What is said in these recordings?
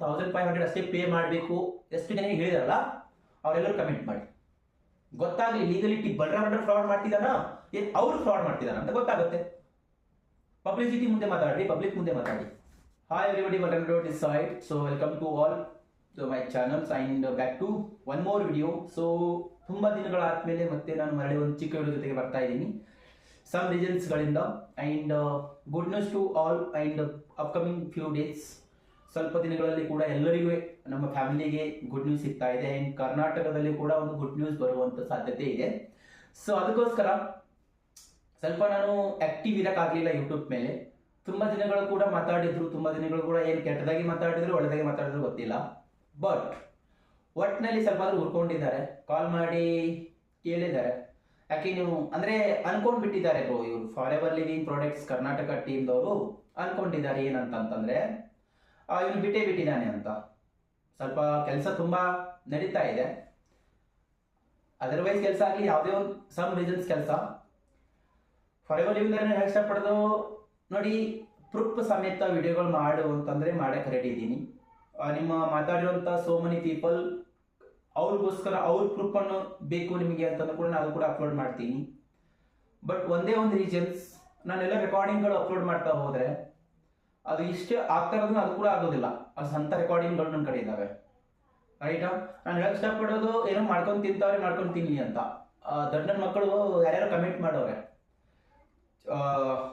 Thousand five hundred ಅಷ್ಟೇ pay ಮಾಡಬೇಕು. ಎಷ್ಟು ಜನ ಹೇಳಿದಾರಲ್ಲ, ಅವರೆಲ್ಲರೂ ಕಮೆಂಟ್ ಮಾಡಿ. ಗೊತ್ತಾಗಲಿ ಲೀಗಲಿಟಿ ಬಲರಾಮ್ ಫ್ರಾಡ್ ಮಾಡ್ತಿದ್ದಾನ? ಅವರು ಫ್ರಾಡ್ ಮಾಡ್ತಿದ್ದಾನ ಅಂತ ಗೊತ್ತಾಗುತ್ತೆ. ಪಬ್ಲಿಸಿಟಿ ಮುಂದೆ ಮಾತಾಡಿ ಪಬ್ಲಿಕ್ ಮುಂದೆ ಮಾತಾಡಿ hi everybody Balaram is side so welcome to all to my channels and back to one more video so ತುಂಬಾ ದಿನಗಳಾದ್ಮೇಲೆ ಮತ್ತೆ ನಾನು ಮರಳಿ ಒಂದು ಚಿಕ್ಕ ವಿಡಿಯೋ ಜೊತೆಗೆ ಬರ್ತಾ ಇದ್ದೀನಿ. Some ರೀಸನ್ಸ್ಗಳಿಂದ and good news to all and upcoming few days ಸ್ವಲ್ಪ ದಿನಗಳಲ್ಲಿ ಕೂಡ ಎಲ್ಲರಿಗೂ ನಮ್ಮ ಫ್ಯಾಮಿಲಿಗೆ ಗುಡ್ ನ್ಯೂಸ್ ಸಿಗ್ತಾ ಇದೆ. ಅಂಡ್ ಕರ್ನಾಟಕದಲ್ಲಿ ಕೂಡ ಒಂದು ಗುಡ್ ನ್ಯೂಸ್ ಬರುವಂತ ಸಾಧ್ಯತೆ ಇದೆ. ಸೊ ಅದಕ್ಕೋಸ್ಕರ ಸ್ವಲ್ಪ ನಾನು ಆಕ್ಟಿವ್ ಇರಕ್ಕಾಗಲಿಲ್ಲ ಯೂಟ್ಯೂಬ್ ಮೇಲೆ. ತುಂಬಾ ದಿನಗಳು ಕೂಡ ಮಾತಾಡಿದ್ರು, ತುಂಬಾ ದಿನಗಳು ಕೂಡ ಏನು ಕೆಟ್ಟದಾಗಿ ಮಾತಾಡಿದ್ರು, ಒಳ್ಳೆದಾಗಿ ಮಾತಾಡಿದ್ರು ಗೊತ್ತಿಲ್ಲ. ಬಟ್ ಒಟ್ನಲ್ಲಿ ಸ್ವಲ್ಪ ಆದ್ರೂ ಉರ್ಕೊಂಡಿದ್ದಾರೆ ಕಾಲ್ ಮಾಡಿ ಕೇಳಿದ್ದಾರೆ. ಯಾಕೆ ನೀವು, ಅಂದ್ರೆ ಅನ್ಕೊಂಡ್ ಬಿಟ್ಟಿದ್ದಾರೆ ಇವರು. For ever living products Karnataka ಟೀಮ್ದವರು ಅನ್ಕೊಂಡಿದ್ದಾರೆ ಏನಂತ ಅಂತಂದ್ರೆ ಇವನು ಬಿಟ್ಟೇ ಬಿಟ್ಟಿದ್ದಾನೆ ಅಂತ. ಸ್ವಲ್ಪ ಕೆಲಸ ತುಂಬಾ ನಡೀತಾ ಇದೆ. ಅದರ್ವೈಸ್ ಕೆಲಸ ಆಗಲಿ, ಯಾವುದೇ ಒಂದು ಸಮ್ ರೀಸನ್ಸ್ ಕೆಲಸ. ಫಾರ್ ಎವರ್ ಲಿವಿಂಗ್ ಹೇಳಕ್ ಇಷ್ಟಪಡೋದು ನೋಡಿ, ಪ್ರೂಫ್ ಸಮೇತ ವಿಡಿಯೋಗಳು ಮಾಡು ಅಂತಂದ್ರೆ ಮಾಡಕ್ಕೆ ರೆಡಿ ಇದ್ದೀನಿ ನಿಮ್ಮ ಮಾತಾಡಿರುವಂತ ಸೋ ಮನಿ ಪೀಪಲ್ ಅವ್ರಿಗೋಸ್ಕರ ಅವ್ರ ಪ್ರೂಫ್ ಅನ್ನು ಬೇಕು ನಿಮಗೆ ಅಂತಂದ್ರೆ ಕೂಡ ನಾನು ಕೂಡ ಅಪ್ಲೋಡ್ ಮಾಡ್ತೀನಿ. ಬಟ್ ಒಂದೇ ಒಂದು ರೀಸನ್ಸ್ ನಾನೆಲ್ಲ ರೆಕಾರ್ಡಿಂಗ್ಗಳು ಅಪ್ಲೋಡ್ ಮಾಡ್ತಾ ಹೋದ್ರೆ ಅದು ಇಷ್ಟೇ ಆಗ್ತಾ ಅದು ಕೂಡ ಆಗೋದಿಲ್ಲ. ಅದು ಸ್ವಂತ ರೆಕಾರ್ಡಿಂಗ್ಗಳು ನನ್ನ ಕಡೆ ಇದ್ದಾವೆ ರೈಟಾ ನಾನು ಹೇಳಕ್ ಇಷ್ಟಪಡೋದು ಏನೋ ಮಾಡ್ಕೊಂಡು ತಿಂತಾವ್ರೆ ಮಾಡ್ಕೊಂಡು ತಿನ್ಲಿ ಅಂತ. ದೊಡ್ಡ ನನ್ನ ಮಕ್ಕಳು ಯಾರ್ಯಾರು ಕಮೆಂಟ್ ಮಾಡೋರೆ.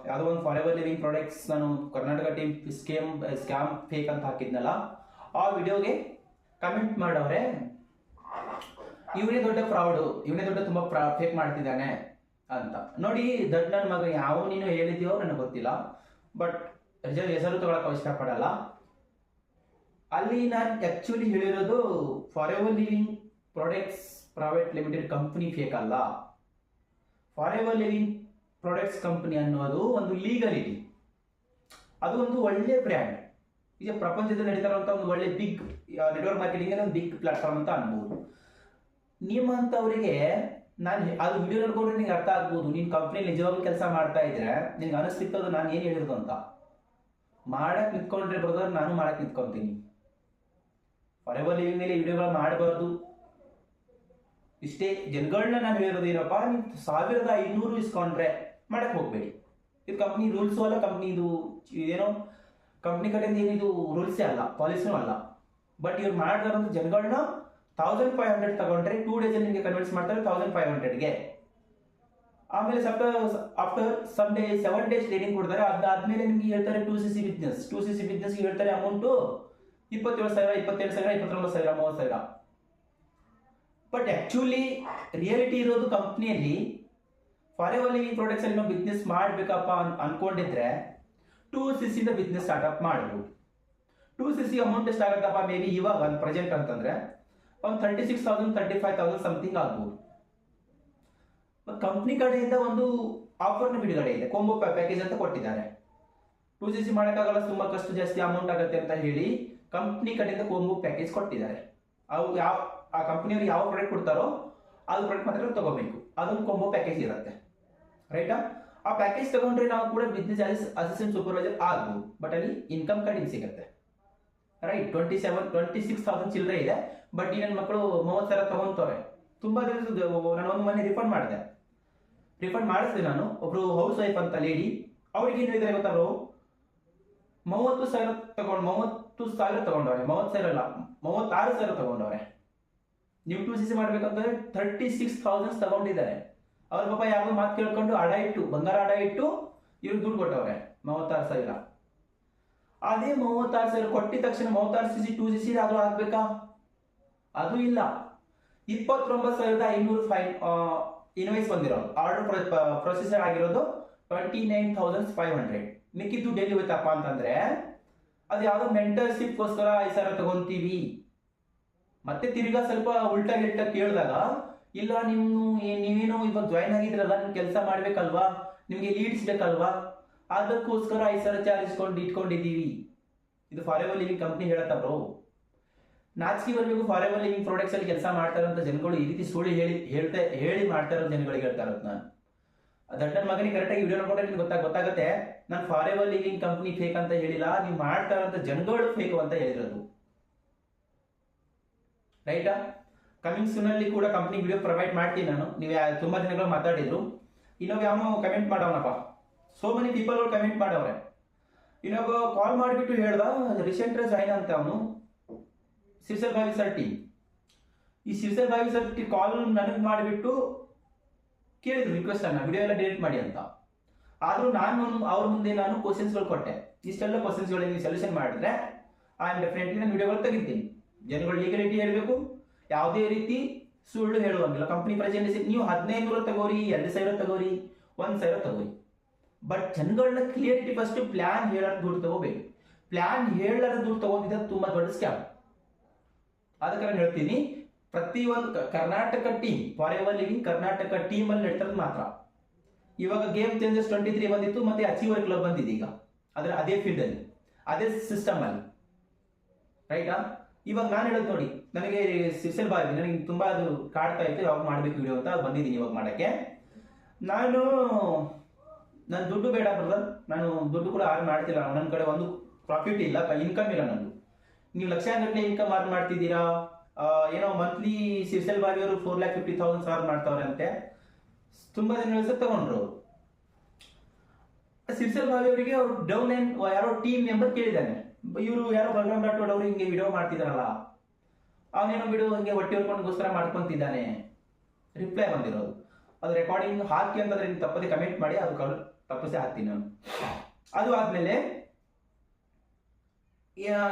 ಯಾವುದೋ ಒಂದು ಫಾರ್ ಎವರ್ ಲಿವಿಂಗ್ ಪ್ರಾಡಕ್ಟ್ಸ್ ನಾನು Karnataka team scam scam fake ಅಂತ ಹಾಕಿದ್ನಲ್ಲ, ಆ ವಿಡಿಯೋಗೆ ಕಮೆಂಟ್ ಮಾಡೋರೆ. ಇವನೇ ದೊಡ್ಡ ಫ್ರಾಡು ಇವನೇ ದೊಡ್ಡ ತುಂಬಾ ಫೇಕ್ ಮಾಡ್ತಿದ್ದಾನೆ ಅಂತ. ನೋಡಿ ದೊಡ್ಡ ನನ್ನ ಮಗ ಯಾವ ನೀನು ಹೇಳಿದ್ಯೋ ನನಗೆ ಗೊತ್ತಿಲ್ಲ. ಬಟ್ ಹೆಸರು ತಗೊಳಕ್ ಇಷ್ಟಪಡಲ್ಲ ಅಲ್ಲಿ ನಾನು ಆಕ್ಚುಲಿ ಹೇಳಿರೋದು forever living products private limited company fake ಅಲ್ಲ for ever living products company ಅನ್ನೋದು ಒಂದು ಲೀಗಲಿಟಿ ಅದು ಒಂದು ಒಳ್ಳೆ ಬ್ರ್ಯಾಂಡ್ ಈಗ ಪ್ರಪಂಚದಲ್ಲಿ ನಡೀತಾ ಇರುವಂತಹ ಒಂದು ಒಳ್ಳೆ ಬಿಗ್ ನೆಟ್ವರ್ಕ್ ಮಾರ್ಕೆಟಿಂಗ್ ಒಂದು ಬಿಗ್ ಪ್ಲಾಟ್ಫಾರ್ಮ್ ಅಂತ ಅನ್ಬೋದು. ನಿಮ್ಮಂಥವರಿಗೆ ನಾನು ಅದು ವಿಡಿಯೋ ನೋಡ್ಕೊಂಡ್ರೆ ನಿಂಗೆ ಅರ್ಥ ಆಗ್ಬೋದು. ನೀನು ಕಂಪ್ನಿ ನಿಜವಾಗ್ಲೂ ಕೆಲಸ ಮಾಡ್ತಾ ಇದ್ರೆ, ನಿನ್ಗೆ ಅನಿಸ್ತಿತ್ತು ನಾನು ಏನು ಹೇಳಿರೋದು ಅಂತ. ಮಾಡಕ್ ನಿಂತ್ಕೊಂಡ್ರೆ ಬ್ರದರ್ ನಾನು ಮಾಡಕ್ ನಿಂತ್ಕೊಂತೀನಿ. ಫಾರ್ ಲಿವಿಂಗ್ ಮೇಲೆ ವಿಡಿಯೋಗಳು ಮಾಡಬಾರ್ದು. ಇಷ್ಟೇ ಜನಗಳನ್ನ ನಾನು ಹೇಳೋದು ಏನಪ್ಪ ನೀವು ಸಾವಿರದ ಐನೂರು ಇಸ್ಕೊಂಡ್ರೆ ಮಾಡಕ್ ಹೋಗ್ಬೇಡಿ. ಇದು ಕಂಪ್ನಿ ರೂಲ್ಸು ಅಲ್ಲ ಕಂಪ್ನಿ ಇದು ಏನೋ ಕಂಪ್ನಿ ಕಡೆಯಿಂದ ಏನಿದು ರೂಲ್ಸೇ ಅಲ್ಲ ಪಾಲಿಸಿನೂ ಅಲ್ಲ. ಬಟ್ ಇವ್ರು ಮಾಡ್ತಾರಂತ ಜನಗಳನ್ನ ತೌಸಂಡ್ ಫೈವ್ ಹಂಡ್ರೆಡ್ ತಗೊಂಡ್ರೆ ಟೂ ಡೇಸ್ ನಿಮಗೆ ಕನ್ವಿನ್ಸ್ ಮಾಡ್ತಾರೆ ತೌಸಂಡ್ ಫೈವ್ ಹಂಡ್ರೆಡ್ಗೆ ಆಮೇಲೆ chapter after some day seven days training ಕೊಡ್ತಾರೆ. ಅದಾದ್ಮೇಲೆ ನಿಮ್ಗೆ ಹೇಳ್ತಾರೆ two C C business two C C business ಹೇಳ್ತಾರೆ ಅಮೌಂಟು ಇಪ್ಪತ್ತೇಳು ಸಾವಿರ ಇಪ್ಪತ್ತೇಳು ಸಾವಿರ, ಇಪ್ಪತ್ತೊಂಬತ್ತು ಸಾವಿರ, ಮೂವತ್ತು ಸಾವಿರ. ಬಟ್ ಆಕ್ಚುಲಿ ರಿಯಾಲಿಟಿ ಇರೋದು ಕಂಪ್ನಿಯಲ್ಲಿ ಫಾರ್ ಎವರ್ ಲಿವಿಂಗ್ ಪ್ರಾಡಕ್ಟ್ಸ್ ಅಲ್ಲಿ ನಾವು ಬಿಸ್ನೆಸ್ ಮಾಡ್ಬೇಕಪ್ಪ ಅನ್- ಅನ್ಕೊಂಡಿದ್ರೆ two C C business startup ಮಾಡಬಹುದು ಟೂ ಸಿ ಸಿ ಅಮೌಂಟ್ ಎಷ್ಟಾಗತ್ತಪ್ಪ ಮೇ ಬಿ ಇವಾಗ ಪ್ರೆಸೆಂಟ್ ಅಂತಂದ್ರೆ, ಒಂದು thirty six thousand thirty five thousand something ಆಗ್ಬೋದು. ಕಂಪ್ನಿ ಕಡೆಯಿಂದ ಒಂದು ಆಫರ್ ಬಿಡುಗಡೆ ಇದೆ. ಕೊಂಬೋ ಪ್ಯಾಕೇಜ್ ಅಂತ ಕೊಟ್ಟಿದ್ದಾರೆ. ಟೂ ಸಿ ಸಿ ಮಾಡೋಕ್ಕಾಗಲ್ಲ ತುಂಬಾ ಕಷ್ಟ ಜಾಸ್ತಿ ಅಮೌಂಟ್ ಆಗುತ್ತೆ ಅಂತ ಹೇಳಿ ಕಂಪ್ನಿ ಕಡೆಯಿಂದ ಕೊಂಬೋ ಪ್ಯಾಕೇಜ್ ಕೊಟ್ಟಿದ್ದಾರೆ. ಅವು ಯಾವ ಆ ಕಂಪ್ನಿಯವ್ರು ಯಾವ ಪ್ರಾಡಕ್ಟ್ ಕೊಡ್ತಾರೋ ಆ ಪ್ರಾಡಕ್ಟ್ ಮಾತ್ರ ತಗೋಬೇಕು. ಅದೊಂದು ಕೊಂಬೋ ಪ್ಯಾಕೇಜ್ ಇರುತ್ತೆ. ರೈಟಾ ಆ? ಪ್ಯಾಕೇಜ್ ತಗೊಂಡ್ರೆ ನಾವು ಕೂಡ ಬಿಸ್ನೆಸ್ ಅಸಿಸ್ಟೆಂಟ್ ಸೂಪರ್ವೈಸರ್ ಆಗ್ಬೋದು. ಬಟ್ ಅಲ್ಲಿ ಇನ್ಕಮ್ ಕಡಿಮೆ ಸಿಗುತ್ತೆ. Right twenty seven twenty six thousand ಚಿಲ್ಲರೆ ಇದೆ. ಬಟ್ ಈ ನನ್ನ ಮಕ್ಕಳು ಮೂವತ್ತು ಸಾವಿರ ತಗೊಂತವ್ರೆ. ತುಂಬಾ ನಾನು ಒಂದು ಮನೆ ರಿಫಂಡ್ ಮಾಡಿದೆ. ರಿಫಂಡ್ ಮಾಡಿಸಿದೆ ನಾನು, ಒಬ್ರು ಹೌಸ್ ವೈಫ್ ಅಂತ ಲೇಡಿ ಅವ್ರಿಗೆ ಏನು ಹೇಳಿದ್ರೆ ಗೊತ್ತಾ ಬ್ರೋ ಮೂವತ್ತು ಸಾವಿರ ತಗೊಂಡು, ಮೂವತ್ತು ಸಾವಿರ ತಗೊಂಡವ್ರೆ. ಮೂವತ್ತು ಸಾವಿರ ಅಲ್ಲ, ಮೂವತ್ತಾರು ಸಾವಿರ ತಗೊಂಡವ್ರೆ. ನೀವು ಟು ಸಿ ಸಿ ಮಾಡ್ಬೇಕಂತಂದ್ರೆ ಥರ್ಟಿ ಸಿಕ್ಸ್ ತೌಸಂಡ್ಸ್ ತಗೊಂಡಿದ್ದಾರೆ. ಅವ್ರ ಪಾಪ ಯಾರು ಮಾತು ಕೇಳ್ಕೊಂಡು ಅಡ ಇಟ್ಟು, ಬಂಗಾರ ಅಡ ಇಟ್ಟು ಇವ್ರು ದುಡ್ಡು ಕೊಟ್ಟವ್ರೆ. ಮೂವತ್ತಾರು ಸಾವಿರ. ಅದೇ ಮೂವತ್ತಾರು ಸಾವಿರ ಕೊಟ್ಟಿದ ತಕ್ಷಣ ಮೂವತ್ತಾರು C C two C C ಅದು ಆಗ್ಬೇಕಾ? ಅದು ಇಲ್ಲ. ಇಪ್ಪತ್ತೊಂಬತ್ತು ಸಾವಿರದ ಐನೂರು ಫೈನ್ ಇನ್ವಾಯ್ಸ್ ಬಂದಿರೋ ಆರ್ಡರ್ ಪ್ರೊಸೆಸರ್ ಆಗಿರೋದು twenty nine thousand five hundred ಮಿಕ್ಕಿದ್ದು ಡೆಲ್ಲಿ ಹೋಯ್ತಪ್ಪ ಅಂತಂದ್ರೆ, ಅದು ಯಾವ್ದೋ ಮೆಂಟರ್ಶಿಪ್ಗೋಸ್ಕರ ಐದು ಸಾವಿರ ತಗೊಂತೀವಿ. ಮತ್ತೆ ತಿರ್ಗಾ ಸ್ವಲ್ಪ ಉಲ್ಟಾ ಗಿಲ್ಟ ಕೇಳಿದಾಗ, ಇಲ್ಲ ನಿಮ್ಮ ನೀವೇನು ಇವಾಗ ಜಾಯ್ನ್ ಆಗಿದ್ರಲ್ಲ ನೀವು ಕೆಲಸ ಮಾಡ್ಬೇಕಲ್ವಾ? ನಿಮ್ಗೆ ಲೀಡ್ಸ್ ಬೇಕಲ್ವಾ? ಅದಕ್ಕೋಸ್ಕರ ಐದು ಸಾವಿರ ಚಾರ್ಜ್ ಇಟ್ಕೊಂಡಿದ್ದೀವಿ. ಇದು ಫಾರ್ ಎವರ್ ಲಿವಿಂಗ್ ಕಂಪ್ನಿ ಹೇಳತ್ತ ಬ್ರೋ ನಾಚಿಕೆ ಬರಬೇಕು ಫಾರ್ ಪ್ರಾಡಕ್ಟ್ಸ್ ಅಲ್ಲಿ ಕೆಲಸ ಮಾಡ್ತಾ ಅಂತ ಜನಗಳು ಈ ರೀತಿ ಸುಳ್ಳು ಹೇಳಿ, ಹೇಳ್ತಾ, ಹೇಳಿ ಮಾಡ್ತಾ ಇರೋ ಜನಗಳಿಗೆ ಹೇಳ್ತಾ ಇರೋದು ನಾನು. ದಡ್ಡನ ಮಗನಿಗೆ ಕರೆಕ್ಟಾಗಿ ವಿಡಿಯೋ ನೋಡ್ಕೊಂಡ್ರೆ ನಿಮ್ಗೆ ಗೊತ್ತಾಗ, ಗೊತ್ತಾಗುತ್ತೆ? ನಾನು ಫಾರ್ ಲಿವಿಂಗ್ ಕಂಪ್ನಿ ಫೇಕ್ ಅಂತ ಹೇಳಿಲ್ಲ, ನೀವು ಮಾಡ್ತಾ ಇರೋಂಥ ಜನಗಳು ಫೇಕ್ ಅಂತ ಹೇಳಿರೋದು. ರೈಟಾ ಕಮಿಂಗ್ ಅಲ್ಲಿ ಕೂಡ ಕಂಪ್ನಿ ವಿಡಿಯೋ ಪ್ರೊವೈಡ್ ಮಾಡ್ತೀನಿ ನಾನು. ನೀವು ತುಂಬಾ ದಿನಗಳು ಮಾತಾಡಿದ್ರು. ಇನ್ನೊಬ್ಬ ಯಾವನೋ ಕಮೆಂಟ್ ಮಾಡವನಪ್ಪ. ಸೋ ಮೆನಿ ಪೀಪಲ್ ಅವ್ರು ಕಮೆಂಟ್ ಮಾಡವ್ರೆ. ಇನ್ನೊಬ್ಬ ಕಾಲ್ ಮಾಡಿಬಿಟ್ಟು ಹೇಳ್ದ ರೀಸೆಂಟ್ ಜಾಯ್ನ್ ಅಂತ ಅವನು. ಸಿರ್ಸಲ್ ಬಾವಿ ಸರ್ ಟಿ ಈ ಸಿರ್ಸಲ್ ಬಾವಿ ಸರ್ ಟಿ ಕಾಲ್ ನನಗೆ ಮಾಡಿಬಿಟ್ಟು ಕೇಳಿದ್ರು ರಿಕ್ವೆಸ್ಟ್ ಅನ್ನ ವಿಡಿಯೋ ಎಲ್ಲ ಡಿಲೀಟ್ ಮಾಡಿ ಅಂತ. ಆದರೂ ನಾನು ಅವ್ರ ಮುಂದೆ ನಾನು ಕ್ವಶನ್ಸ್ಗಳು ಕೊಟ್ಟೆ. ಇಷ್ಟೆಲ್ಲ ಕ್ವಶನ್ಸ್ಗಳಿಗೆ ನೀವು ಸೊಲ್ಯೂಷನ್ ಮಾಡಿದ್ರೆ ಐ ಆಮ್ ಡೆಫಿನೆಟ್ಲಿ ನಾನು ವಿಡಿಯೋಗಳು ತೆಗಿತೀನಿ. ಜನಗಳು ಲೀಗಲಿಟಿ ಹೇಳಬೇಕು. ಯಾವುದೇ ರೀತಿ ಸುಳ್ಳು ಹೇಳುವಂಗಿಲ್ಲ. ಕಂಪ್ನಿ ಪ್ರೆಸೆಂಟೇಷನ್ ನೀವು ಹದಿನೈದು ನೂರ ತಗೋರಿ, ಎರಡು ಸಾವಿರ ತಗೋರಿ, ಒಂದು ಸಾವಿರ ತಗೋರಿ. ಬಟ್ ಜನಗಳನ್ನ ಕ್ಲಿಯರಿಟಿ ಫಸ್ಟ್ ಪ್ಲಾನ್ ಹೇಳೋದು ದುಡ್ಡು ತಗೋಬೇಕು. ಪ್ಲಾನ್ ಹೇಳೋದು ದುಡ್ಡು ತಗೊಂಡಿದ್ದ ತುಂಬಾ ದೊಡ್ಡ ಸ್ಕ್ಯಾಮ್ ಅದಕ್ಕೆ ನಾನು ಹೇಳ್ತೀನಿ, ಪ್ರತಿಯೊಂದು Karnataka team for living Karnataka team ಅಲ್ಲಿ ನಡೀತದ ಮಾತ್ರ. ಇವಾಗ ಗೇಮ್ ಚೇಂಜಸ್ ಟ್ವೆಂಟಿ ತ್ರೀ ಬಂದಿತ್ತು, ಮತ್ತೆ ಅಚೀವರ್ ಕ್ಲಬ್ ಬಂದಿದೆ ಈಗ. ಅದ್ರ ಅದೇ ಫೀಲ್ಡ್ ಅಲ್ಲಿ, ಅದೇ ಸಿಸ್ಟಮ್ ಅಲ್ಲಿ. ರೈಟಾ? ಇವಾಗ ನಾನು ಹೇಳೋದು ನೋಡಿ, ನನಗೆ ಸಿಸಲ್ ಬಾಯ್ ನನಗೆ ತುಂಬಾ ಅದು ಕಾಡ್ತಾ ಇತ್ತು, ಯಾವಾಗ ಮಾಡ್ಬೇಕು ವಿಡಿಯೋ ಅಂತ ಬಂದಿದ್ದೀನಿ ಇವಾಗ ಮಾಡಕ್ಕೆ. ನಾನು ನನ್ನ ದುಡ್ಡು ಬೇಡ ಬ್ರದರ್ ನಾನು ದುಡ್ಡು ಕೂಡ ಆರ್ ಮಾಡ್ತಿಲ್ಲ ನನ್ನ ಕಡೆ ಒಂದು ಪ್ರಾಫಿಟ್ ಇಲ್ಲ ಇನ್ಕಮ್ ಇಲ್ಲ ನಂದು. ನೀವು ಲಕ್ಷಾಂಗಟ್ಟಲೆ ಇನ್ಕಮ್ ಅರ್ನ್ ಮಾಡ್ತಿದ್ದೀರಾ? ಏನೋ ಮಂತ್ಲಿ ಸಿರ್ಸೆಲ್ ಬಾವಿ ಅವರು four lakh fifty thousand earn ಮಾಡ್ತಾವ್ರೆ ಅಂತೆ ತುಂಬಾ ದಿನ ಹೆಸರು ತಗೊಂಡ್ರು. ಸಿರ್ಸೆಲ್ ಬಾವಿ ಅವರಿಗೆ ಅವ್ರು ಡೌನ್ ಲೈನ್ ಯಾರೋ ಟೀಮ್ ಮೆಂಬರ್ ಕೇಳಿದ್ದಾನೆ. ಇವರು ಯಾರೋ ಬಲರಾಮ್ ರಾಠೋಡ್ ಅವರು ಹಿಂಗೆ ವಿಡಿಯೋ ಮಾಡ್ತಿದಾರಲ್ಲ ಅವನೇನೋ ವಿಡಿಯೋ ಹಂಗೆ ಹೊಟ್ಟೆ ಹೊಡ್ಕೊಂಡ್ಗೋಸ್ಕರ ಮಾಡ್ಕೊಂತಿದ್ದಾನೆ. ರಿಪ್ಲೈ ಬಂದಿರೋದು. ಅದು ರೆಕಾರ್ಡಿಂಗ್ ಹಾಕಿ ಅಂತಂದ್ರೆ ತಪ್ಪದೆ ಕಮೆಂಟ್ ಮಾಡಿ, ಅದು ತಪ್ಪಿಸಿ ಹಾಕ್ತೀನಿ ನಾನು. ಅದು ಆದ್ಮೇಲೆ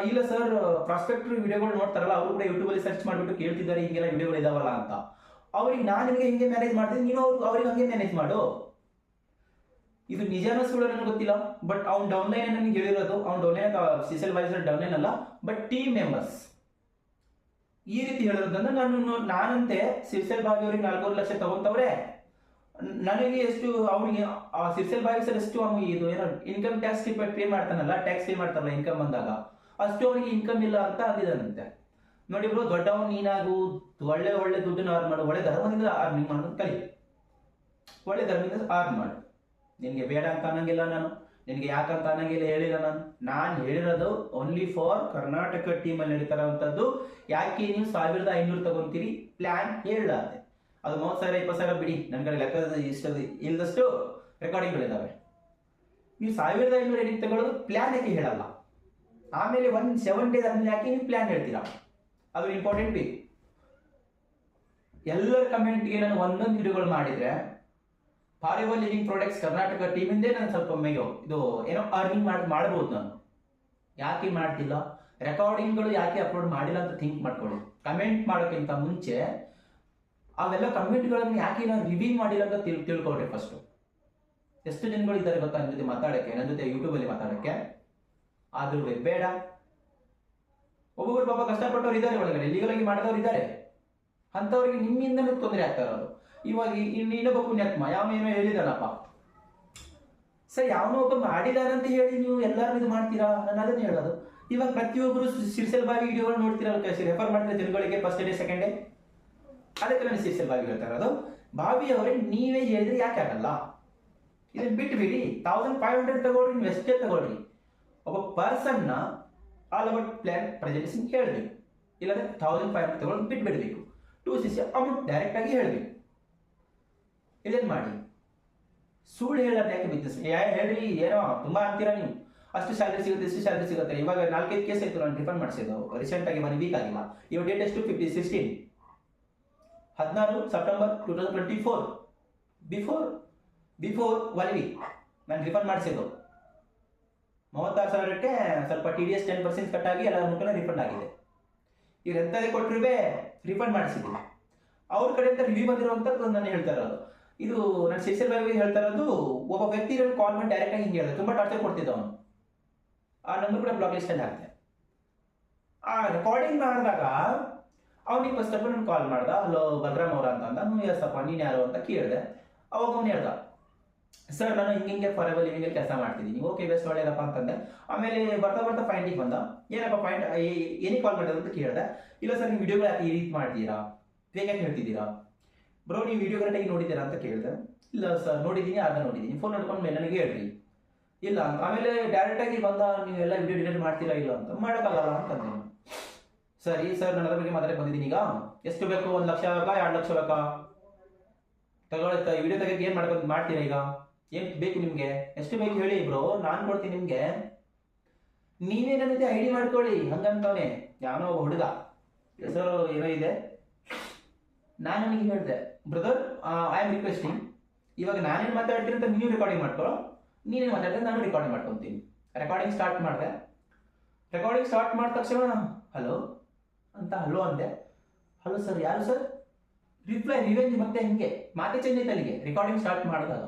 ಇಲ್ಲ ಸರ್ ಪ್ರಾಸ್ಪೆಕ್ಟರ್ ವಿಡಿಯೋಗಳು ನೋಡ್ತಾರಲ್ಲ, ಅವರು ಕೂಡ ಯೂಟ್ಯೂಬಲ್ಲಿ ಸರ್ಚ್ ಮಾಡಿಬಿಟ್ಟು ಕೇಳ್ತಿದ್ದಾರೆ, ಹಿಂಗೆಲ್ಲ ವಿಡಿಯೋಗಳು ಇದಾವಲ್ಲ ಅಂತ. ಅವ್ರಿಗೆ ನಾನು ನಿಮಗೆ ಹಿಂಗೆ ಮ್ಯಾನೇಜ್ ಮಾಡ್ತೀನಿ, ನೀನು ಅವ್ರು, ಅವ್ರಿಗೆ ಹಂಗೆ ಮ್ಯಾನೇಜ್ ಮಾಡು. ಇದು ನಿಜಾನ ಸುಳ್ಳು ನನಗೆ ಗೊತ್ತಿಲ್ಲ ಬಟ್ ಅವ್ನು ಡೌನ್ಲೈನ್ ನನಗೆ ಹೇಳಿರೋದು. ಅವ್ನು ಡೌನ್ಲೈನ್ ಸಿಸಲ್ ವೈಸರ್ ಡೌನ್ಲೈನ್ ಅಲ್ಲ ಬಟ್ ಟೀಮ್ ಮೆಂಬರ್ಸ್ ಈ ರೀತಿ ಹೇಳೋದಂದ್ರೆ ನಾನು ನಾನಂತೆ ಸಿರ್ಸೆಲ್ ಬಾಗಿ ಅವ್ರಿಗೆ ನಾಲ್ಕೂವರೆ ಲಕ್ಷ ತಗೊಂತವ್ರೆ ನನಗೆ ಎಷ್ಟು, ಅವನಿಗೆ ಸಿರ್ಸೆಲ್ ಬಾಗಿ ಸರ್ ಎಷ್ಟು, ಅವ್ನಿಗೆ ಇದು, ಏನೋ ಇನ್ಕಮ್ ಟ್ಯಾಕ್ಸ್ ಪೇ ಮಾಡ್ತಾನಲ್ಲ ಟ್ಯಾಕ್ಸ್ ಪೇ ಮಾಡ್ತಾರಲ್ಲ ಇನ್ಕಮ್ ಬಂದಾಗ. ಅಷ್ಟು ಅವನಿಗೆ ಇನ್ಕಮ್ ಇಲ್ಲ ಅಂತ ಅಂದಿದ್ದಾನಂತೆ. ನೋಡಿ ಬ್ರೋ, ದೊಡ್ಡವನು ನೀನಾಗು, ಒಳ್ಳೆ ಒಳ್ಳೆ ದುಡ್ಡನ್ನು ಆರ್ ಮಾಡು, ಒಳ್ಳೆ ಧರ್ಮದಿಂದ ಆರ್ನಿಂಗ್ ಮಾಡೋದು ಕಲಿ. ಒಳ್ಳೆ ಧರ್ಮದಿಂದ ಆರ್ ಮಾಡು. ನಿನಗೆ ಬೇಡ ಅಂತ ಅನ್ನಂಗಿಲ್ಲ ನಾನು, ನಿನಗೆ ಯಾಕಂತ ಅನ್ನಂಗಿಲ್ಲ ಹೇಳಿಲ್ಲ ನಾನು. ನಾನು ಹೇಳಿರೋದು ಓನ್ಲಿ ಫಾರ್ ಕರ್ನಾಟಕ ಟೀಮಲ್ಲಿ ನಡೀತಾರಂಥದ್ದು ಯಾಕೆ ನೀವು ಸಾವಿರದ ಐನೂರು ತಗೊಂತೀರಿ? ಪ್ಲಾನ್ ಹೇಳಲಾದೆ ಅದು. ಮೂವತ್ತು ಸಾವಿರ, ಇಪ್ಪತ್ತು ಸಾವಿರ ಬಿಡಿ. ನನ್ನ ಕಡೆ ಲೆಕ್ಕದ ಇಷ್ಟ ಇಲ್ಲದಷ್ಟು ರೆಕಾರ್ಡಿಂಗ್ಗಳಿದ್ದಾವೆ ನೀವು ಸಾವಿರದ ಐನೂರು ಏನಕ್ಕೆ ತಗೊಳ್ಳೋದು ಪ್ಲಾನ್ ಯಾಕೆ ಹೇಳಲ್ಲ? ಆಮೇಲೆ ಒನ್ ಸೆವೆನ್ ಡೇಸ್ ಆದ್ಮೇಲೆ ಯಾಕೆ ನೀವು ಪ್ಲಾನ್ ಹೇಳ್ತೀರಾ? ಅದು ಇಂಪಾರ್ಟೆಂಟ್ ಬಿ ಎಲ್ಲರ ಕಮೆಂಟ್ಗೆ ನಾನು ಒಂದೊಂದು ವಿಡಿಯೋಗಳು ಮಾಡಿದ್ರೆ ಫಾರಿವರ್ ಲಿವಿಂಗ್ ಪ್ರಾಡಕ್ಟ್ಸ್ ಕರ್ನಾಟಕ ಟೀಮಿಂದೇ ನಾನು ಸ್ವಲ್ಪ ಮೇಯೋ ಇದು ಏನೋ ಅರ್ನಿಂಗ್ ಮಾಡಿ ಮಾಡ್ಬೋದು ನಾನು. ಯಾಕೆ ಮಾಡ್ತಿಲ್ಲ? ರೆಕಾರ್ಡಿಂಗ್ಗಳು ಯಾಕೆ ಅಪ್ಲೋಡ್ ಮಾಡಿಲ್ಲ ಅಂತ ಥಿಂಕ್ ಮಾಡ್ಕೊಳ್ಳಿ. ಕಮೆಂಟ್ ಮಾಡೋಕ್ಕಿಂತ ಮುಂಚೆ, ಅವೆಲ್ಲ ಕಮೆಂಟ್ಗಳನ್ನು ಯಾಕೆ ನಾನು ರಿವ್ಯೂ ಮಾಡಿಲ್ಲ ಅಂತ ತಿಳ್ ತಿಳ್ಕೊಳ್ರಿ ಫಸ್ಟು ಎಷ್ಟು ಜನಗಳು ಇದ್ದಾರೆ ಗೊತ್ತಾ ನನ್ನ ಜೊತೆ ಮಾತಾಡಕ್ಕೆ? ನನ್ನ ಜೊತೆ ಯೂಟ್ಯೂಬಲ್ಲಿ ಮಾತಾಡಕ್ಕೆ. ಆದ್ರೂ ಬೇಡ. ಒಬ್ಬೊಬ್ಬರು ಪಾಪ ಕಷ್ಟಪಟ್ಟವ್ರು ಇದ್ದಾರೆ ಒಳಗಡೆ. ಲೀಗಲ್ ಆಗಿ ಮಾಡಿದವ್ರು ಇದ್ದಾರೆ. ಅಂಥವ್ರಿಗೆ ನಿಮ್ಮಿಂದನೂ ತೊಂದರೆ ಆಗ್ತಾ ಇರೋದು. ಇವಾಗ ಇನ್ನು ಇನ್ನೊಬ್ಬ ಪುಣ್ಯಾತ್ಮ, ಯಾವ ಏನೋ ಹೇಳಿದಾನಪ್ಪ. ಸರ್, ಯಾವನೋ ಒಬ್ಬ ಮಾಡಿದಾನಂತ ಹೇಳಿ ನೀವು ಎಲ್ಲರೂ ಇದು ಮಾಡ್ತೀರಾ? ನಾನು ಅದನ್ನ ಹೇಳೋದು. ಇವಾಗ ಪ್ರತಿಯೊಬ್ಬರು ಸಿರಿಸಲ್ ಬಾವಿ ವಿಡಿಯೋಗಳು ನೋಡ್ತಿರಲ್ಲ ರೆಫರ್ ಮಾಡ್ತಾರೆ ಜನಗಳಿಗೆ ಫಸ್ಟ್ ಡೇ ಸೆಕೆಂಡ್ ಡೇ ಅದಕ್ಕೆ ನಾನು ಸಿರಿಸಲ್ ಬಾಗಿ ಹೇಳ್ತಾ ಇರೋದು. ಬಾವಿ ಅವರೇ ನೀವೇ ಹೇಳಿದ್ರೆ ಯಾಕೆ ಆಗಲ್ಲ? ಇದನ್ನ ಬಿಟ್ಬಿಡಿ. ತೌಸಂಡ್ ಫೈವ್ ಹಂಡ್ರೆಡ್ ತಗೊಳ್ರಿ ನೀವು ಎಷ್ಟೇ ತಗೊಳ್ರಿ. ಒಬ್ಬ ಪರ್ಸನ್ನ ಆಲ್ ಅಬೌಟ್ ಪ್ಲಾನ್ ಪ್ರೆಸೆಂಟೇಷನ್ ಹೇಳಬೇಕು. ಇಲ್ಲಾಂದ್ರೆ ತೌಸಂಡ್ ಫೈವ್ ಹಂಡ್ರೆಡ್ ತಗೊಂಡು ಬಿಟ್ಬಿಡ್ಬೇಕು. Two C C amount direct ಆಗಿ ಹೇಳಬೇಕು. ಇದನ್ನ ಮಾಡಿ? ಸುಳ್ಳು ಹೇಳೋದು ಯಾಕೆ ಬಿಸ್ನೆಸ್ ಹೇಳ್ರಿ, ಏನೋ, ತುಂಬಾ ಅಂತೀರಾ ನೀವು? ಅಷ್ಟು ಸ್ಯಾಲ್ರಿ ಸಿಗುತ್ತೆ, ಇಷ್ಟು ಸ್ಯಾಲ್ರಿ ಸಿಗುತ್ತೆ. ಇವಾಗ ನಾಲ್ಕೈದು ಕೇಸ್ ಆಯಿತು, ನಾನು ರಿಫಂಡ್ ಮಾಡಿಸಿದ್ದು. ರೀಸೆಂಟ್ ಆಗಿ ಒನ್ ವೀಕ್ ಆಗಿಲ್ಲ. ಇವಾಗ ಡೇಟ್ ಎಷ್ಟು? ಫಿಫ್ಟಿ ಸಿಕ್ಸ್ಟೀನ್ ಹದಿನಾರು September two thousand twenty four before before one week ನಾನು ರಿಫಂಡ್ ಮಾಡಿಸಿದ್ದು. ಮೂವತ್ತಾರು ಸಾವಿರಕ್ಕೆ ಸ್ವಲ್ಪ T D S ten percent cut ಆಗಿ ಎಲ್ಲ ಮುಖನ ರಿಫಂಡ್ ಆಗಿದೆ. ಇವ್ರು ಎಂಥದೇ ಕೊಟ್ಟರು ರಿಫಂಡ್ ಮಾಡಿಸಿದ್ವಿ ಅವ್ರ ಕಡೆಯಿಂದ ರಿವ್ಯೂ ಬಂದಿರುವಂಥದ್ದು ನಾನು ಹೇಳ್ತಾ ಇರೋದು. ಇದು ನನ್ನ ಶಿಕ್ಷಣ ಬಗ್ಗೆ ಹೇಳ್ತಾ ಇರೋದು, ಒಬ್ಬ ವ್ಯಕ್ತಿ ಕಾಲ್ ಮಾಡಿ ಡೈರೆಕ್ಟ್ ಆಗಿ ಹಿಂಗೆ ಹೇಳಿದೆ. ತುಂಬಾ ಟಾರ್ಚರ್ ಕೊಡ್ತಿದ್ದ ಅವನು. ಆ ನಂಬರ್ ಕೂಡ ಬ್ಲಾಕ್ ಲಿಸ್ಟ್ ಅಲ್ಲಿ ಹಾಕ್ತೆ ಆ ರೆಕಾರ್ಡಿಂಗ್ ಮಾಡಿದಾಗ ಅವನಿಗೆ ಫಸ್ಟ್ ಆಫ್ ನಾನು ಕಾಲ್ ಮಾಡ್ದ. ಹಲೋ ಬಲರಾಮ್ ಅವರ ಅಂತ ಅಂದ. ಹ್ಞೂ ನೀನು ಯಾರು? ಅಂತ ಕೇಳಿದೆ. ಅವಾಗ ಅವನು ಹೇಳ್ದ. ಸರ್ ನಾನು ಹಿಂಗೆ ಹಿಂಗೆ ಫಾರ್ ಎವರ್ ಕೆಲಸ ಮಾಡ್ತಿದ್ದೀನಿ. ಓಕೆ ಬೆಸ್ಟ್ ಒಳ್ಳೆಯದಪ್ಪ ಅಂತಂದೆ. ಆಮೇಲೆ ಬರ್ತಾ ಬರ್ತಾ ಪಾಯಿಂಟಿಗೆ ಬಂದ. ಏನಪ್ಪ ಪಾಯಿಂಟ್ ಏನಕ್ಕೆ ಕಾಲ್ ಮಾಡೋದು ಅಂತ ಕೇಳಿದೆ. ಇಲ್ಲ ಸರ್ ನೀವು ವಿಡಿಯೋಗಳು ಯಾಕೆ ಈ ರೀತಿ ಮಾಡ್ತೀರಾ? ಹೇಗೆ ಹೇಳ್ತಿದ್ದೀರಾ? ಬ್ರೋ ನೀವು ವಿಡಿಯೋ ಕರೆಕ್ಟಾಗಿ ನೋಡಿದ್ದೀರಾ ಅಂತ ಕೇಳಿದೆ. ಇಲ್ಲ ಸರ್ ನೋಡಿದ್ದೀನಿ ಆಗ ನೋಡಿದ್ದೀನಿ. ಫೋನ್ ನೋಡ್ಕೊಂಡು ಮೇಲೆ ನನಗೆ ಹೇಳ್ರಿ. ಇಲ್ಲ ಅಂತ. ಆಮೇಲೆ ಡೈರೆಕ್ಟಾಗಿ ಬಂದ, ನೀವೆಲ್ಲ ವಿಡಿಯೋ ಡಿಲೀಟ್ ಮಾಡ್ತೀರಾ ಇಲ್ಲ ಅಂತ. ಮಾಡೋಕ್ಕಾಗಲ್ಲ ಅಂತಂದೆ. ಸರಿ ಸರ್ ನನ್ನ ಅದ್ರ ಬಗ್ಗೆ ಮಾತಾಡಕ್ಕೆ ಬಂದಿದ್ದೀನಿ ಈಗ. ಎಷ್ಟು ಬೇಕು? ಒಂದು ಲಕ್ಷ ಬೇಕಾ? ಎರಡು ಲಕ್ಷ ಬೇಕಾ? ತಗೊಳ್ತಾ ವಿಡಿಯೋ ತೆಗೆದು ಏನು ಮಾಡ್ಕೊಂಡು ಮಾಡ್ತೀರಾ ಈಗ? ಏನು ಬೇಕು ನಿಮಗೆ? ಎಷ್ಟು ಬೇಕು ಹೇಳಿ ಬ್ರೋ ನಾನು ಕೊಡ್ತೀನಿ ನಿಮಗೆ. ನೀವೇ ನನ್ನ ಐ ಡಿ ಮಾಡ್ಕೊಳ್ಳಿ, ಹಂಗಂತಾನೆ. ಯಾವನೋ ಒಬ್ಬ ಹುಡುಗ. ಹೆಸರು ಏನೋ ಇದೆ. ನಾನು ನನಗೆ ಹೇಳಿದೆ ಬ್ರದರ್ ಐ ಆಮ್ ರಿಕ್ವೆಸ್ಟಿಂಗ್ ಇವಾಗ ನಾನೇನು ಮಾತಾಡ್ತೀನಿ ಅಂತ ನೀವು ರೆಕಾರ್ಡಿಂಗ್ ಮಾಡ್ಕೊಳ್ಳೋ ನೀನೇನು ಮಾತಾಡ್ತೀನಿ ನಾನು ರೆಕಾರ್ಡಿಂಗ್ ಮಾಡ್ಕೊತೀನಿ. ರೆಕಾರ್ಡಿಂಗ್ ಸ್ಟಾರ್ಟ್ ಮಾಡಿದೆ. ರೆಕಾರ್ಡಿಂಗ್ ಸ್ಟಾರ್ಟ್ ಮಾಡಿದ ತಕ್ಷಣ ಹಲೋ ಅಂತ ಹಲೋ ಅಂದೆ. ಹಲೋ ಸರ್ ಯಾರು ಸರ್ ರಿಪ್ಲೈ ರಿವೆಂಜ್ ಮತ್ತೆ ಹಿಂಗೆ. ಮಾತೆ ಚೇಂಜ್ ತಲೆಗೆ ರೆಕಾರ್ಡಿಂಗ್ ಸ್ಟಾರ್ಟ್ ಮಾಡಿದಾಗ.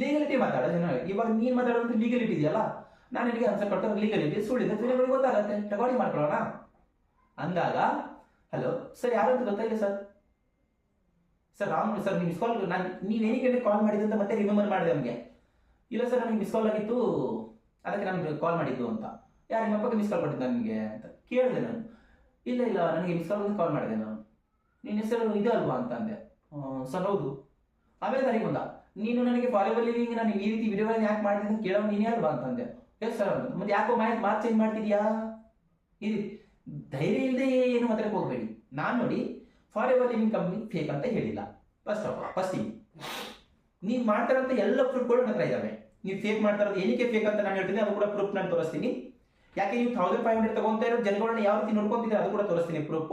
ಲೀಗಲಿಟಿ ಮಾತಾಡೋ ಜನ ಇವಾಗ ನೀನು ಮಾತಾಡೋದು ಲೀಗಲಿಟಿ ಇದೆಯಲ್ಲ? ನಾನು ನಿನಗೆ ಆನ್ಸರ್ ಕೊಡ್ತಾರೆ ಲೀಗಲಿಟಿ ಸುಳ್ಳಿದೆ. ಜನಗಳಿಗೆ ಗೊತ್ತಾಗತ್ತೆ. ರೆಕಾರ್ಡಿಂಗ್ ಮಾಡ್ಕೊಳ್ಳೋಣ. ಅಂದಾಗ ಹಲೋ ಸರ್ ಯಾರು ಅಂತ ಸರ್ ಸರ್ ರಾಮ್ ಸರ್ ನೀವು ಕಾಲ್ ನಾನು ನೀವು ಏನಕ್ಕೆ ಕಾಲ್ ಮಾಡಿದ್ದು ಅಂತ ಮತ್ತೆ ರಿಮೆಂಬರ್ ಮಾಡಿದೆ ನಮಗೆ. ಇಲ್ಲ ಸರ್ ನನಗೆ ಮಿಸ್ ಕಾಲ್ ಆಗಿತ್ತು. ಅದಕ್ಕೆ ನಾನು ಕಾಲ್ ಮಾಡಿದ್ದು ಅಂತ. ಯಾರು ನಿಮ್ಮ ಅಪ್ಪಗೆ ಮಿಸ್ ಕಾಲ್ ಕೊಟ್ಟಿದ್ದ ನನಗೆ ಅಂತ ಕೇಳಿದೆ ನಾನು. ಇಲ್ಲ ಇಲ್ಲ, ನನಗೆ ಮಿಸ್ ಕಾಲ್ ಕಾಲ್ ಮಾಡಿದೆ ನಾನು. ನಿನ್ನ ಹೆಸರು ಇದೆ ಅಲ್ವಾ ಅಂತ ಅಂದೆ. ಸರ್, ಹೌದು. ಆಮೇಲೆ ನನಗೆ ಬಂದ ನೀನು ನನಗೆ ಫಾಲೋವರ್ ಲಿವಿಂಗ್ ನಾನು ಈ ರೀತಿ ವಿಡಿಯೋಗಳನ್ನ ಯಾಕೆ ಮಾಡ್ತೀನಿ ಅಂತ ಕೇಳೋ ನೀನೇ ಅಲ್ವಾ ಅಂತಂದೆ ಎಸ್, ಸರ್ ಅಂತ ಮತ್ತೆ ಯಾಕೋ ಮಾತು ಮಾತು ಚೇಂಜ್ ಮಾಡ್ತಿದ್ಯಾ ಇದು ಧೈರ್ಯ ಇಲ್ಲದೆ ಏನು ಮಾತಾಡಕ್ಕೆ ಹೋಗಬೇಡಿ. ನಾನು ನೋಡಿ for ever living company fake ಅಂತ ಹೇಳಿಲ್ಲ. ಫಸ್ಟ್ ಆಫ್ ಆಲ್ ಫಸ್ಟ್ ನೀವು ಮಾಡ್ತಾರಂತ ಎಲ್ಲ ಪ್ರೂಫ್ಗಳು ನನ್ನ ಹತ್ರ ಇದ್ದಾವೆ ನೀವು ಫೇಕ್ ಮಾಡ್ತಾರೋ ಏನಕ್ಕೆ ಫೇಕ್ ಅಂತ ನಾನು ಹೇಳ್ತೀನಿ, ಅದು ಕೂಡ ಪ್ರೂಫ್ ನಾನು ತೋರಿಸ್ತೀನಿ. ಯಾಕೆ ನೀವು ಥೌಸಂಡ್ ಫೈವ್ ಹಂಡ್ರೆಡ್ ತಗೊಂತ ಇರೋ ಜನಗಳನ್ನ ಯಾವ ರೀತಿ ನೋಡ್ಕೊಂತಿದ್ರೆ ಅದು ಕೂಡ ತೋರಿಸ್ತೀನಿ ಪ್ರೂಫ್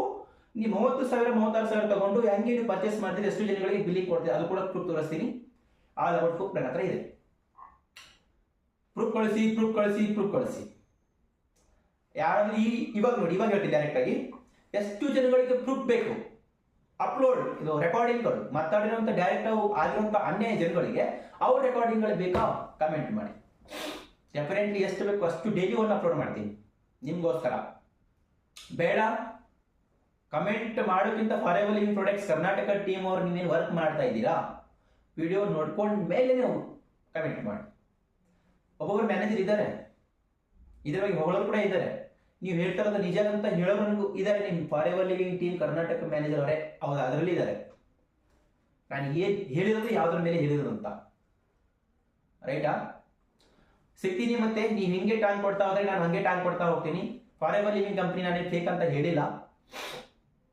ನೀವು ಮೂವತ್ತು ಸಾವಿರ, ಮೂವತ್ತಾರು ಸಾವಿರ ತಗೊಂಡು ಹೆಂಗೆ ನೀವು ಪರ್ಚೇಸ್ ಮಾಡ್ತೀರಿ, ಎಷ್ಟು ಜನಗಳಿಗೆ ಬಿಲ್ಲಿ ಕೊಡ್ತೀರಿ, ಅದು ಕೂಡ ಪ್ರೂಫ್ ತೋರಿಸ್ತೀನಿ. ಆ ಅಬೌಟ್ ಪ್ರೂಫ್ ನನ್ನ ಹತ್ರ ಇದೆ. ಪ್ರೂಫ್ ಕಳಿಸಿ ಪ್ರೂಫ್ ಕಳಿಸಿ ಪ್ರೂಫ್ ಕಳಿಸಿ. ಯಾರಾದ್ರೂ ಈ, ಇವಾಗ ನೋಡಿ, ಇವಾಗ ಹೇಳ್ತೀನಿ ಡೈರೆಕ್ಟ್ ಆಗಿ. ಎಷ್ಟು ಜನಗಳಿಗೆ ಪ್ರೂಫ್ ಬೇಕು? ಅಪ್ಲೋಡ್ ಇದು ರೆಕಾರ್ಡಿಂಗ್ಗಳು ಮಾತಾಡಿರುವಂತ ಡೈರೆಕ್ಟ್ ಆಗಿರುವಂತ ಅನ್ಯಾಯ ಜನಗಳಿಗೆ ಅವ್ರ ರೆಕಾರ್ಡಿಂಗ್ಗಳು ಬೇಕಾ? ಕಮೆಂಟ್ ಮಾಡಿ. ಡೆಫಿನೆಟ್ಲಿ ಎಷ್ಟು ಬೇಕು ಅಷ್ಟು ಡೈಲಿ ಒಂದು ಅಪ್ಲೋಡ್ ಮಾಡ್ತೀನಿ. ನಿಮಗೋಸ್ಕರ. ಬೇಡ. ಕಮೆಂಟ್ ಮಾಡೋಕ್ಕಿಂತ ಫಾರ್ ಎವರ್ ಕರ್ನಾಟಕ ಟೀಮ್ ಅವ್ರು ನೀವೇನು ವರ್ಕ್ ಮಾಡ್ತಾ ಇದ್ದೀರಾ? ವಿಡಿಯೋ ನೋಡ್ಕೊಂಡ ಮೇಲೆ ನೀವು ಕಮೆಂಟ್ ಮಾಡಿ. ಒಬ್ಬೊಬ್ಬರು ಮ್ಯಾನೇಜರ್ ಇದ್ದಾರೆ ಇದರ ಬಗ್ಗೆ ಹೊಗಳರು ಕೂಡ ಇದ್ದಾರೆ ನೀವು ಹೇಳ್ತಾ ನಿಜ ಅಂತ ಹೇಳೋರು ಇದ್ದಾರೆ ನಿಮ್ಮ ಫಾರ್ ಟೀಮ್ ಕರ್ನಾಟಕ ಮ್ಯಾನೇಜರ್ ಅವರೇ. ಅವರು ಅದರಲ್ಲಿ ಇದ್ದಾರೆ ನಾನು ಏನ್ ಹೇಳಿರೋದು ಯಾವ್ದ್ರ ಮೇಲೆ ಹೇಳಿರೋದು ಅಂತ. ರೈಟಾ ಸಿಗ್ತೀನಿ ಮತ್ತೆ, ನೀವು ಹಿಂಗೆ ಟಾಂಗ್ ಕೊಡ್ತಾ ಹೋದ್ರೆ ನಾನು ಹಂಗೆ ಟಾಂಗ್ ಕೊಡ್ತಾ ಹೋಗ್ತೀನಿ. ಫಾರ್ ಲಿವಿಂಗ್ ಕಂಪ್ನಿ ನಾನೇ ಫೇಕ್ ಅಂತ ಹೇಳಿಲ್ಲ.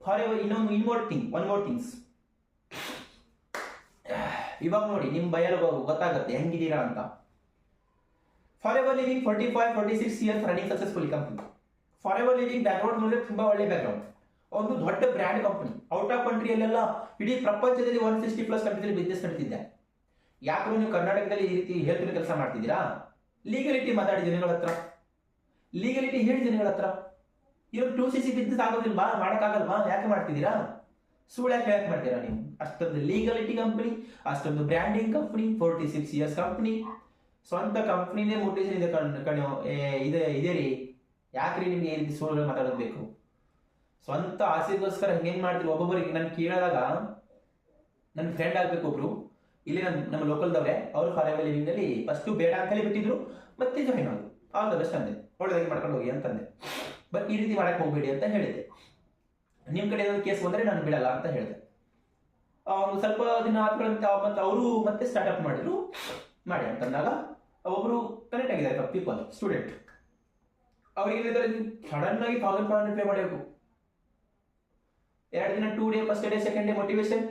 ಫಾರ್ ಇನ್ನೊಂದು in more thing one more things ಇವಾಗ ನೋಡಿ ನಿಮ್ಮ ಬಯಲು ಗೊತ್ತಾಗುತ್ತೆ, ಹೆಂಗಿದ್ದೀರಾ ಅಂತ. Forever Living forty five forty six years running successful company Forever Living background ನೋಡಿದ್ರೆ ತುಂಬಾ ಒಳ್ಳೆ ಬ್ಯಾಕ್ಗ್ರೌಂಡ್ ಒಂದು ದೊಡ್ಡ ಬ್ರ್ಯಾಂಡ್ ಕಂಪನಿ ಔಟ್ ಆಫ್ ಕಂಟ್ರಿಯಲ್ಲೆಲ್ಲ ಇಡೀ ಪ್ರಪಂಚದಲ್ಲಿ ಒನ್ ಸಿಕ್ಸ್ಟಿ ಪ್ಲಸ್ ಕಂಟ್ರಿಯಲ್ಲಿ ಬಿಸ್ನೆಸ್ ನಡೆತಿದ್ದೆ ಯಾಕೆ ನೀವು ಕರ್ನಾಟಕದಲ್ಲಿ ಈ ರೀತಿ ಹೇಳ್ತಿರೋ ಕೆಲಸ ಮಾಡ್ತಿದ್ದೀರಾ? ಲೀಗಲಿಟಿ ಮಾತಾಡಿ ಜನಗಳ ಹತ್ರ. ಲೀಗಲಿಟಿ ಹೇಳಿ ಜನಗಳ ಹತ್ರ. ಇವಾಗ ಟೂ ಸಿ ಸಿ ಬಿಸ್ನೆಸ್ ಆಗೋದಿಲ್ವಾ ಮಾಡೋಕ್ಕಾಗಲ್ವಾ? ಯಾಕೆ ಮಾಡ್ತಿದ್ದೀರಾ? ಸುಳ್ಳು ಯಾಕೆ ಯಾಕೆ ಮಾಡ್ತೀರಾ ನೀವು? ಅಷ್ಟೊಂದು ಲೀಗಲಿಟಿ ಕಂಪ್ನಿ ಅಷ್ಟೊಂದು branding company forty six years company ಸ್ವಂತ ಕಂಪ್ನಿನೇ ಮೋಟಿವೇಶನ್ ಇದೆ ಕಣ್, ಕಣೋ ಇದೆ ಇದೆ ರೀ. ಯಾಕ್ರಿ ನಿಮ್ಗೆ ಈ ರೀತಿ ಸುಳ್ಳು ಮಾತಾಡೋದು ಸ್ವಂತ ಆಸೆಗೋಸ್ಕರ ಹೆಂಗ್ ಮಾಡ್ತೀವಿ ಒಬ್ಬೊಬ್ಬರಿಗೆ ನಾನು ಕೇಳಿದಾಗ ನನ್ನ ಫ್ರೆಂಡ್ ಆಗಬೇಕು ಒಬ್ರು. ಇಲ್ಲಿ ನಮ್ಮ ನಮ್ಮ ಲೋಕಲ್ದವ್ರೆ ಅವರು ಫಾರ್ ಅಲ್ಲಿ ಫಸ್ಟ್ ಬೇಡ ಅಂತ ಹೇಳಿ ಬಿಟ್ಟಿದ್ರು. ಮತ್ತೆ ಜಾಯಿನ್ ಆದ್ರು. ಆಲ್ ದ ಬೆಸ್ಟ್ ಅಂದೆ. ಒಳ್ಳೆದಾಗಿ ಮಾಡ್ಕೊಂಡು ಹೋಗಿ ಅಂತಂದೆ. ಬಟ್ ಈ ರೀತಿ ಮಾಡಕ್ ಹೋಗ್ಬೇಡಿ ಅಂತ ಹೇಳಿದೆ. ನಿಮ್ ಕಡೆ ಏನಾದ್ರು ಕೇಸ್ ಬಂದ್ರೆ ನಾನು ಬಿಡಲ್ಲ ಅಂತ ಹೇಳಿದೆ. ಒಂದು ಸ್ವಲ್ಪ ದಿನ ಆದ್ಮೇಲೆ ಮತ್ತೆ ಅವರು ಮತ್ತೆ ಸ್ಟಾರ್ಟ್ಅಪ್ ಮಾಡಿದ್ರು. ಮಾಡಿ ಅಂತಂದಾಗ ಒಬ್ರು ಕನೆಕ್ಟ್ ಆಗಿದ್ದಾರೆ ಪೀಪಲ್ ಸ್ಟೂಡೆಂಟ್ ಅವ್ರಿಗೆ ಸಡನ್ ಆಗಿ ತೌಸಂಡ್ ಫೈವ್ ಹಂಡ್ರೆಡ್ ಪೇ ಮಾಡಬೇಕು. ಎರಡು ದಿನ two day first day second day motivation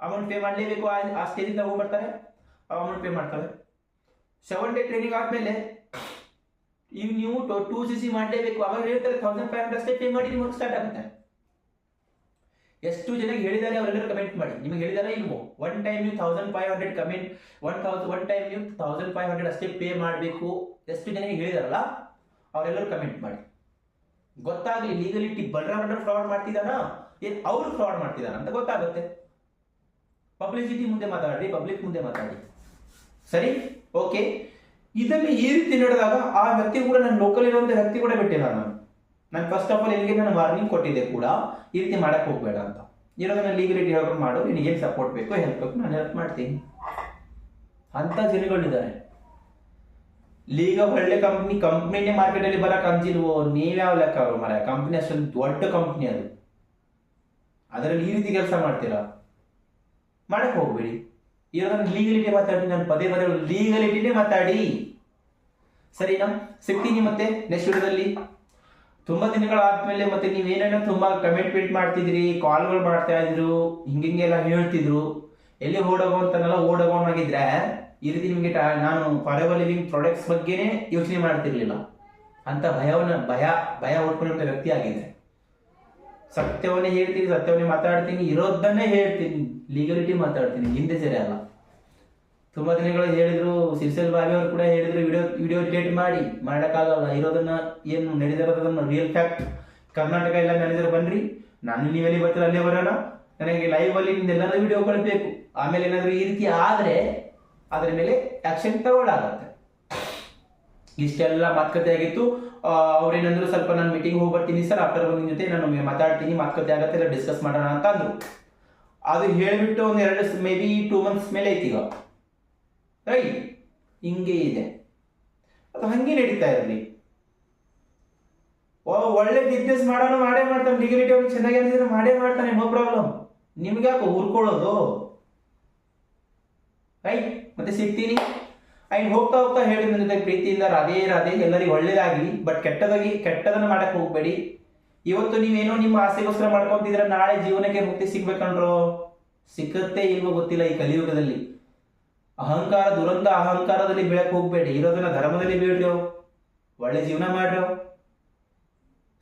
amount pay ಮಾಡಲೇಬೇಕು, ಆ ಸ್ಟೇಜಿಂದ ಹೋಗ್ಬರ್ತಾರೆ. ಅಮೌಂಟ್ ಪೇ ಮಾಡ್ತಾರೆ. ಸೆವೆನ್ ಡೇ ಟ್ರೈನಿಂಗ್ ಆದ್ಮೇಲೆ ಈಗ ನೀವು ಟೂ ಸಿ ಸಿ ಮಾಡಲೇಬೇಕು, ಅವಾಗ ಹೇಳ್ತಾರೆ ತೌಸಂಡ್ ಫೈವ್ ಹಂಡ್ರೆಡ್ ಅಷ್ಟೇ ಪೇ ಮಾಡಿ ನಿಮಗೆ ಸ್ಟಾರ್ಟ್ ಆಗುತ್ತೆ. ಎಷ್ಟು ಜನಕ್ಕೆ ಹೇಳಿದ್ದಾರೆ ಅವರೆಲ್ಲರೂ ಕಮೆಂಟ್ ಮಾಡಿ. ನಿಮಗೆ ಹೇಳಿದಾರೆ ಇಲ್ವೋ? ಒನ್ ಟೈಮ್ ನೀವು thousand five hundred comment one thousand one time ನೀವು ತೌಸಂಡ್ ಫೈವ್ ಹಂಡ್ರೆಡ್ ಅಷ್ಟೇ ಪೇ ಮಾಡಬೇಕು. ಎಷ್ಟು ಜನಕ್ಕೆ ಹೇಳಿದಾರಲ್ಲ, ಅವರೆಲ್ಲರೂ ಕಮೆಂಟ್ ಮಾಡಿ. ಗೊತ್ತಾಗಲಿ ಲೀಗಲಿಟಿ ಬಲರಾಮಣ್ಣ ಫ್ರಾಡ್ ಮಾಡ್ತಿದಾನ ಏನು ಅವರು ಫ್ರಾಡ್ ಮಾಡ್ತಿದಾನ ಅಂತ ಗೊತ್ತಾಗುತ್ತೆ. ಪಬ್ಲಿಸಿಟಿ ಮುಂದೆ ಮಾತಾಡಿ ಪಬ್ಲಿಕ್ ಮುಂದೆ ಮಾತಾಡಿ ಸರಿ? ಓಕೆ ಇದನ್ನು ಈ ರೀತಿ ನಡೆದಾಗ ಆ ವ್ಯಕ್ತಿ ಕೂಡ ನನ್ನ ಲೋಕಲ್ ಇರುವಂತ ವ್ಯಕ್ತಿ ಕೂಡ ಬಿಟ್ಟೆ ನಾನು. ನಾನು ಫಸ್ಟ್ ಆಫ್ ಆಲ್ ಎಲ್ಲಿಗೆ ನಾನು ವಾರ್ನಿಂಗ್ ಕೊಟ್ಟಿದ್ದೆ ಕೂಡ ಈ ರೀತಿ ಮಾಡಕ್ ಹೋಗ್ಬೇಡ ಅಂತ. ಇರೋದನ್ನ ಲೀಗಲಿಟಿ ಹೇಳೋದು ಮಾಡು, ನಿನಗೆ ಏನು ಸಪೋರ್ಟ್ ಬೇಕು ಹೆಲ್ಪ್ ಬೇಕು, ನಾನು ಹೆಲ್ಪ್ ಮಾಡ್ತೀನಿ. ಅಂತ ಜನಗಳಿದ್ದಾರೆ ಲೀಗ ಒಳ್ಳೆ ಕಂಪ್ನಿ ಕಂಪ್ನಿನೇ ಮಾರ್ಕೆಟ್ ಅಲ್ಲಿ ಬರಕ್ ಅಂತಿಲ್ವೋ ನೀವ್ಯಾವ ಲೆಕ್ಕ ಮರ ಕಂಪ್ನಿ ಅಷ್ಟೊಂದು ದೊಡ್ಡ ಕಂಪ್ನಿ ಅದು. ಅದರಲ್ಲಿ ಈ ರೀತಿ ಕೆಲಸ ಮಾಡ್ತೀರಾ? ಮಾಡಕ್ ಹೋಗ್ಬೇಡಿ. ಇರೋದನ್ನ ಲೀಗಲಿಟಿ ಮಾತಾಡಿ, ನಾನು ಪದೇ ಪದೇ ಲೀಗಲಿಟಿನೇ ಮಾತಾಡಿ. ಸರಿನಾ? ಸಿಗ್ತೀನಿ ಮತ್ತೆ ನೆಕ್ಸ್ಟ್ ವಿಡಿಯೋದಲ್ಲಿ. ತುಂಬಾ ದಿನಗಳಾದ್ಮೇಲೆ ಮತ್ತೆ ನೀವೇನೇನೋ ತುಂಬಾ ಕಮೆಂಟ್ ಪಿಟ್ ಮಾಡ್ತಿದ್ರಿ ಕಾಲ್ಗಳು ಮಾಡ್ತಾ ಇದ್ರು, ಹಿಂಗಿಂಗೆಲ್ಲ ಹೇಳ್ತಿದ್ರು. ಎಲ್ಲಿ ಓಡೋಗೋ ಅಂತಾನೆಲ್ಲ ಓಡೋಗೋನಾಗಿದ್ರೆ ಈ ರೀತಿ ನಿಮಗೆ ನಾನು ಫಾರೆವರ್ ಲಿವಿಂಗ್ ಪ್ರಾಡಕ್ಟ್ಸ್ ಬಗ್ಗೆನೇ ಯೋಚನೆ ಮಾಡ್ತಿರ್ಲಿಲ್ಲ. ಅಂತ ಭಯವನ್ನ, ಭಯ ಭಯ ಉಟ್ಕೊಂಡಂತ ವ್ಯಕ್ತಿ ಆಗಿದೆ ಸತ್ಯವನ್ನೇ ಹೇಳ್ತೀನಿ, ಸತ್ಯವನ್ನೇ ಮಾತಾಡ್ತೀನಿ, ಇರೋದನ್ನೇ ಹೇಳ್ತೀನಿ ಲೀಗಲಿಟಿ ಮಾತಾಡ್ತೀನಿ, ಹಿಂದೆ ಸರಿ ಅಲ್ಲ. ತುಂಬಾ ದಿನಗಳು ಹೇಳಿದ್ರು, ಸಿರಿಸಲ್ ಬಾಬಿ ಅವರು ಕೂಡ ಹೇಳಿದ್ರು ವಿಡಿಯೋ ವಿಡಿಯೋ ಕ್ರಿಯೇಟ್ ಮಾಡಿ ಮಾಡೋಕ್ಕಾಗಲ್ಲ ಇರೋದನ್ನ ಏನು ನಡೆದಿರೋದನ್ನ ರಿಯಲ್ ಫ್ಯಾಕ್ಟ್ ಕರ್ನಾಟಕ ಎಲ್ಲ ಮ್ಯಾನೇಜರ್ ಬನ್ರಿ, ನಾನು ನೀವೆಲ್ಲಿ ಬರ್ತೀರ ಅಲ್ಲೇ ಬರೋಣ. ನನಗೆ ಲೈವ್ ಅಲ್ಲಿ ನಿಮ್ದೆಲ್ಲರೂ ವಿಡಿಯೋ ಬೇಕು ಆಮೇಲೆ ಏನಾದ್ರೂ ಈ ರೀತಿ ಆದ್ರೆ, ಅದರ ಮೇಲೆ ಆಕ್ಷನ್ ತಗೊಳ್ಳಾಗತ್ತೆ ಇಷ್ಟೆಲ್ಲ ಮಾತುಕತೆ ಆಗಿತ್ತು ಅವ್ರೇನಂದ್ರು ಸ್ವಲ್ಪ ನಾನು ಮೀಟಿಂಗ್ ಹೋಗಿ ಬರ್ತೀನಿ ಸರ್ ಆಫ್ಟರ್ ಒನ್ ಜೊತೆ ನಾನು ಮಾತಾಡ್ತೀನಿ ಮಾತುಕತೆ ಆಗತ್ತೆ, ಎಲ್ಲ ಡಿಸ್ಕಸ್ ಮಾಡೋಣ ಅಂತ ಅಂದ್ರು. ಅದು ಹೇಳ್ಬಿಟ್ಟು ಒಂದು ಎರಡು ಮೇ ಬಿ ಟೂ ಮಂತ್ಸ್ ಮೇಲೆ ಐತಿ ಈಗ. ರೈಟ್ ಹಿಂಗೆ ಇದೆ. ಅದು ಹಂಗೆ ನಡೀತಾ ಇರಲಿ. ಒಳ್ಳೆ ಬಿಸ್ನೆಸ್ ಮಾಡೋಣ ಮಾಡೇ ಮಾಡ್ತಾನೆ ಡಿಗ್ರಿಟಿ ಅವ್ರಿಗೆ ಚೆನ್ನಾಗಿ ಅನ್ಸಿದ್ರೆ ಮಾಡೇ ಮಾಡ್ತಾನೆ ನೋ ಪ್ರಾಬ್ಲಮ್ ನಿಮ್ಗೆ ಯಾಕೆ ಹುರ್ಕೊಳ್ಳೋದು? ರೈಟ್ ಮತ್ತೆ ಸಿಗ್ತೀನಿ? ಐನ್ ಹೋಗ್ತಾ ಹೋಗ್ತಾ ಹೇಳಿ ನನ್ನ ಜೊತೆ ಪ್ರೀತಿಯಿಂದ ರಾಧೆ ರಾಧೆ, ಎಲ್ಲರಿಗೂ ಒಳ್ಳೇದಾಗಲಿ ಬಟ್ ಕೆಟ್ಟದಾಗಿ, ಕೆಟ್ಟದನ್ನ ಮಾಡಕ್ಕೆ ಹೋಗ್ಬೇಡಿ. ಇವತ್ತು ನೀವೇನೋ ನಿಮ್ಮ ಆಸೆಗೋಸ್ಕರ ಮಾಡ್ಕೊಂತಿದ್ರೆ ನಾಳೆ ಜೀವನಕ್ಕೆ ಮುಕ್ತಿ ಸಿಗ್ಬೇಕಂಡ್ರೋ ಸಿಕ್ಕತ್ತೆ ಇಲ್ವೋ ಗೊತ್ತಿಲ್ಲ ಈ ಕಲಿಯುಗದಲ್ಲಿ. ಅಹಂಕಾರ, ದುರಂತ ಅಹಂಕಾರದಲ್ಲಿ ಬೀಳಕ್ ಹೋಗ್ಬೇಡಿ, ಇರೋದನ್ನ ಧರ್ಮದಲ್ಲಿ ಬೀಳ್ರಿ ಒಳ್ಳೆ ಜೀವನ ಮಾಡ್ರೋ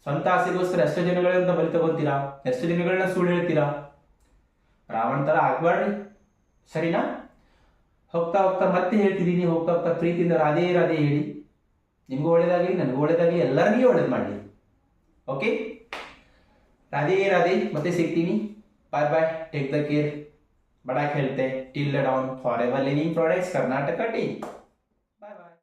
ಸ್ವಂತ ಆಸೆಗೋಸ್ಕರ ಎಷ್ಟು ಅಂತ ಬಲಿ ತಗೊಂತೀರಾ ಎಷ್ಟು ಜನಗಳನ್ನ ಸುಳ್ಳು ಹೇಳ್ತೀರಾ? ರಾವಣ ತರ ಆಗ್ಬಾರ್ರಿ ಸರಿನಾ? ಹೋಗ್ತಾ ಹೋಗ್ತಾ ಮತ್ತೆ ಹೇಳ್ತಿದ್ದೀನಿ ಹೋಗ್ತಾ ಹೋಗ್ತಾ ಪ್ರೀತಿಯಿಂದ ರಾಧೇ ರಾಧೆ ಹೇಳಿ. ನಿಮಗೂ ಒಳ್ಳೇದಾಗಲಿ, ನನಗೂ ಒಳ್ಳೇದಾಗಲಿ, ಎಲ್ಲರಿಗೂ ಒಳ್ಳೇದು ಮಾಡಲಿ. ಓಕೆ ರಾಧೇ ರಾಧೆ, ಮತ್ತೆ ಸಿಗ್ತೀನಿ. Bye bye take the care ಬಡಾಕ್ ಹೇಳ್ತೆ. Till down Forever Living products Karnataka tea